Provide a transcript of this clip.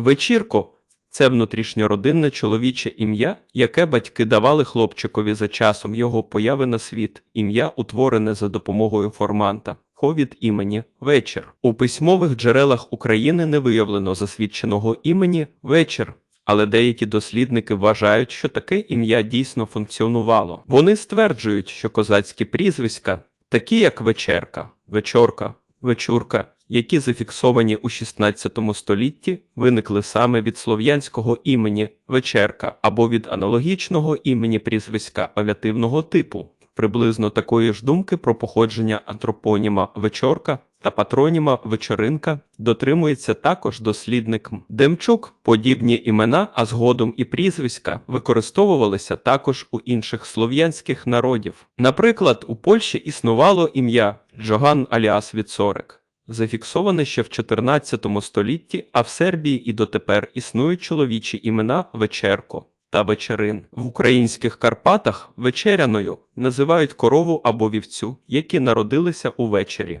Вечірко це внутрішньородинне чоловіче ім'я, яке батьки давали хлопчикові за часом його появи на світ, ім'я утворене за допомогою форманта. «хо» від імені вечір. У письмових джерелах України не виявлено засвідченого імені вечір, але деякі дослідники вважають, що таке ім'я дійсно функціонувало. Вони стверджують, що козацькі прізвиська, такі як вечерка, вечорка, вечурка, які зафіксовані у 16 столітті, виникли саме від слов'янського імені вечерка або від аналогічного імені прізвиська авіативного типу. Приблизно такої ж думки про походження антропоніма вечорка та патроніма вечоринка дотримується також дослідник. Демчук. Подібні імена, а згодом і прізвиська використовувалися також у інших слов'янських народів. Наприклад, у Польщі існувало ім'я Джоган Аліас Віцорик, зафіксоване ще в 14 столітті, а в Сербії і дотепер існують чоловічі імена Вечерко та вечерин. В українських Карпатах вечеряною називають корову або вівцю, які народилися увечері.